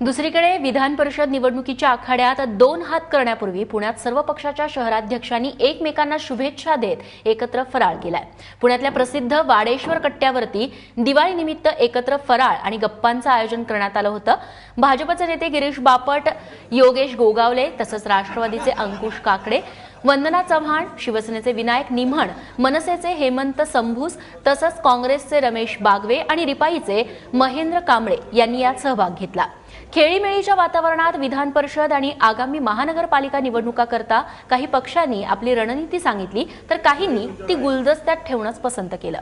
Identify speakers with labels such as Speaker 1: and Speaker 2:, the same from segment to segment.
Speaker 1: दुसरीकडे विधान परिषद निवडणुकीच्या आखाड्यात दोन हात करण्यापूर्वी पुण्यात सर्व पक्षाच्या शहराध्यक्षांनी एकमेकांना शुभेच्छा देत एकत्र फराळ केलाय. पुण्यातल्या प्रसिद्ध वाडेश्वर कट्ट्यावरती दिवाळीनिमित्त एकत्र फराळ आणि गप्पांचं आयोजन करण्यात आलं होतं. भाजपचे नेते गिरीश बापट योगेश गोगावले तसंच राष्ट्रवादीचे अंकुश काकडे वंदना चव्हाण शिवसेनेचे विनायक निम्हण मनसेचे हेमंत संभूस तसंच काँग्रेसचे रमेश बागवे आणि रिपाईचे महेंद्र कांबळे यांनी यात सहभाग घेतला. खेळीमेळीच्या वातावरणात विधान परिषद आणि आगामी महानगरपालिका निवडणुका करता काही पक्षांनी आपली रणनीती सांगितली तर काहींनी ती गुलदस्त्यात ठेवणंच पसंत केलं.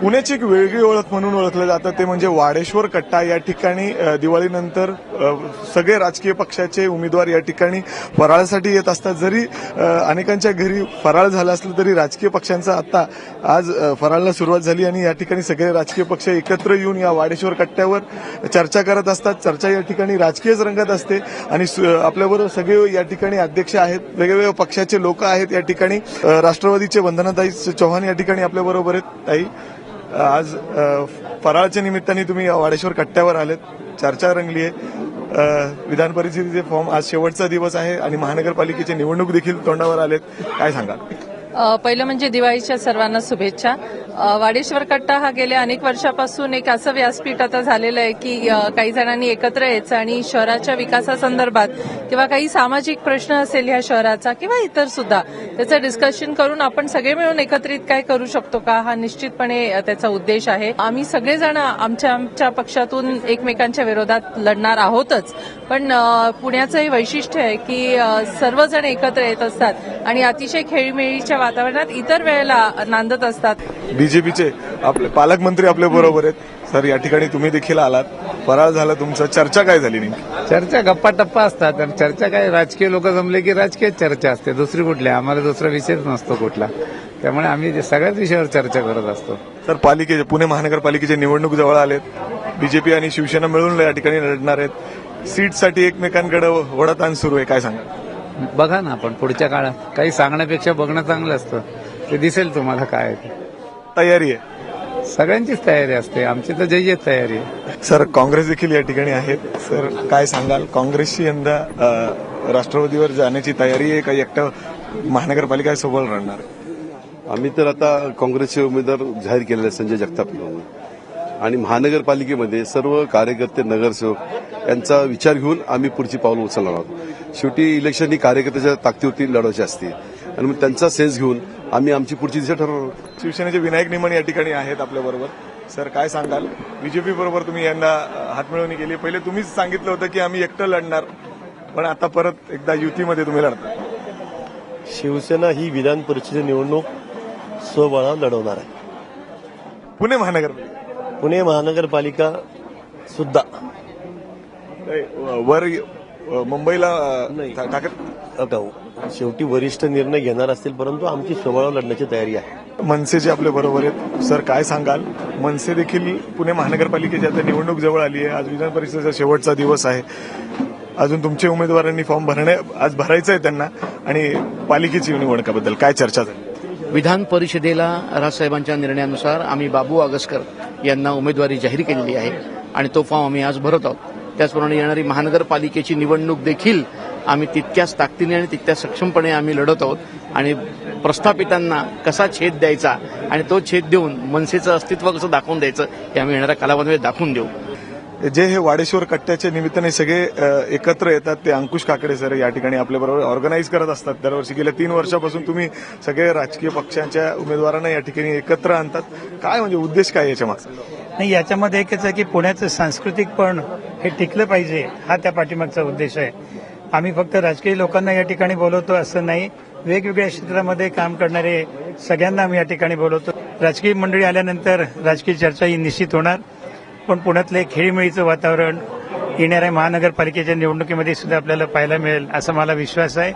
Speaker 2: पुण्याची एक वेगळी ओळख म्हणून ओळखलं जातं ते म्हणजे वाडेश्वर कट्टा. या ठिकाणी दिवाळीनंतर सगळे राजकीय पक्षाचे उमेदवार या ठिकाणी फराळासाठी येत असतात. जरी अनेकांच्या घरी फराळ झालं असलं तरी राजकीय पक्षांचा आता आज फराळला सुरुवात झाली आणि या ठिकाणी सगळे राजकीय पक्ष एकत्र येऊन या वाडेश्वर कट्ट्यावर चर्चा करत असतात. चर्चा या ठिकाणी राजकीयच रंगत असते आणि आपल्याबरोबर सगळे या ठिकाणी अध्यक्ष आहेत. वेगवेगळ्या पक्षाचे लोक आहेत या ठिकाणी. राष्ट्रवादीचे वंदनाताई चव्हाण या ठिकाणी आपल्याबरोबर आहेत. ताई. आज फराळच्या निमित्ताने तुम्ही वाडेश्वर कट्ट्यावर आलेत. चर्चा रंगली आहे. विधान परिषदेचे फॉर्म आज शेवटचा दिवस आहे आणि महानगरपालिकेची निवडणूक देखील तोंडावर आलेत. काय
Speaker 3: सांगा पहिलं म्हणजे दिवाळीच्या सर्वांना शुभेच्छा. वाडेश्वर कट्टा हा गेल्या अनेक वर्षापासून एक असं व्यासपीठ आता झालेलं आहे की काही जणांनी एकत्र यायचं आणि शहराच्या विकासासंदर्भात किंवा काही सामाजिक प्रश्न असेल ह्या शहराचा किंवा इतर सुद्धा त्याचं डिस्कशन करून आपण सगळे मिळून एकत्रित काय करू शकतो का हा निश्चितपणे त्याचा उद्देश आहे. आम्ही सगळेजण आमच्या आमच्या पक्षातून एकमेकांच्या विरोधात लढणार आहोतच पण पुण्याचं हे वैशिष्ट्य आहे की सर्वजण एकत्र येत असतात आणि अतिशय खेळीमेळीच्या वातावरणात इतर वेळेला नांदत असतात.
Speaker 2: बीजेपीचे आपले पालकमंत्री आपल्या बरोबर आहेत. सर या ठिकाणी तुम्ही देखील आलात. फराळ झालं तुमचं. चर्चा काय झाली नेमकी?
Speaker 4: चर्चा गप्पा टप्पा असतात आणि चर्चा काय राजकीय लोक जमले की राजकीय चर्चा असते. दुसरी कुठली? आम्हाला दुसरा विषयच नसतो कुठला. त्यामुळे आम्ही जे सगळ्याच विषयावर चर्चा करत असतो.
Speaker 2: तर पालिकेचे पुणे महानगरपालिकेचे निवडणूक जवळ आलेत. बीजेपी आणि शिवसेना मिळून या ठिकाणी लढणार आहेत. सीटसाठी एकमेकांकडे वडताण सुरू आहे. काय सांगा
Speaker 4: बघा ना आपण पुढच्या काळात. काही सांगण्यापेक्षा बघणं चांगलं असतं. ते दिसेल तुम्हाला काय.
Speaker 2: तयारी आहे?
Speaker 4: सगळ्यांचीच तयारी असते. आमची तर जय्यत तयारी आहे.
Speaker 2: सर काँग्रेस देखील या ठिकाणी आहेत. सर काय सांगाल? काँग्रेसची यंदा राष्ट्रवादीवर जाण्याची तयारी आहे का? एकटं महानगरपालिका सोबत राहणार?
Speaker 5: आम्ही तर आता काँग्रेसचे उमेदवार जाहीर केलेले संजय जगताप आणि महानगरपालिकेमध्ये सर्व कार्यकर्ते नगरसेवक यांचा विचार घेऊन आम्ही पुढची पावलं उचलणार आहोत. शेवटी इलेक्शन ही कार्यकर्त्याच्या ताकदीवरती लढवायची असते. आणि मग त्यांचा सेन्स घेऊन आम्ही आमची पुढची दिशा ठरवणार आहोत.
Speaker 2: शिवसेनेचे विनायक निमण या ठिकाणी आहेत आपल्या बरोबर. सर काय सांगाल? बीजेपी बरोबर तुम्ही अ, हातमिळवणी केली. पहिले तुम्हीच सांगितलं होतं की आम्ही एकटं लढणार पण आता परत एकदा युतीमध्ये तुम्ही लढता.
Speaker 6: शिवसेना ही विधान परिषदेची निवडणूक स्वबळावर लढवणार आहे.
Speaker 2: पुणे महानगरपालिका.
Speaker 6: पुणे महानगरपालिका सुद्धा.
Speaker 2: वर मुंबईला अ,
Speaker 6: नाही.
Speaker 2: ता- ताकद?
Speaker 6: अगाऊ शेवटी वरिष्ठ निर्णय घेणार असतील परंतु आमची स्वबळावर लढण्याची तयारी आहे.
Speaker 2: मनसेचे आपल्या बरोबर आहेत. सर काय सांगाल? मनसे देखील पुणे महानगरपालिकेची आता निवडणूक जवळ आली आहे. आज विधान परिषदेचा शेवटचा दिवस आहे. अजून तुमच्या उमेदवारांनी फॉर्म भरणे आज भरायचं आहे त्यांना. आणि पालिकेची निवडणुकाबद्दल काय चर्चा झाली?
Speaker 7: विधान परिषदेला राजसाहेबांच्या निर्णयानुसार आम्ही बाबू आगसकर यांना उमेदवारी जाहीर केलेली आहे. आणि तो फॉर्म आम्ही आज भरत आहोत. त्याचप्रमाणे येणारी महानगरपालिकेची निवडणूक देखील आम्ही तितक्याच ताकदीने आणि तितक्या सक्षमपणे आम्ही लढत आहोत. आणि प्रस्थापितांना कसा छेद द्यायचा आणि तो छेद देऊन मनसेचं अस्तित्व कसं दाखवून द्यायचं हे आम्ही येणाऱ्या कालावधीमध्ये दाखवून देऊ.
Speaker 2: जे हे वाडेश्वर कट्ट्याच्या निमित्ताने सगळे एकत्र येतात ते अंकुश काकडे सर या ठिकाणी आपल्याबरोबर ऑर्गनाईज करत असतात. दरवर्षी गेल्या तीन वर्षापासून तुम्ही सगळे राजकीय पक्षांच्या उमेदवारांना या ठिकाणी एकत्र आणतात. काय म्हणजे उद्देश काय याच्या मागचा?
Speaker 8: नाही याच्यामध्ये एकच आहे की पुण्याचं सांस्कृतिक पण हे टिकलं पाहिजे हा त्या पाठीमागचा उद्देश आहे. आम्ही फक्त राजकीय लोकांना या ठिकाणी बोलवतो असं नाही. वेगवेगळ्या क्षेत्रामध्ये काम करणारे सगळ्यांना आम्ही या ठिकाणी बोलवतो. राजकीय मंडळी आल्यानंतर राजकीय चर्चा ही निश्चित होणार. पण पुण्यातलं एक खेळीमेळीचं वातावरण येणाऱ्या महानगरपालिकेच्या निवडणुकीमध्ये सुद्धा आपल्याला पाहायला मिळेल असा मला विश्वास आहे.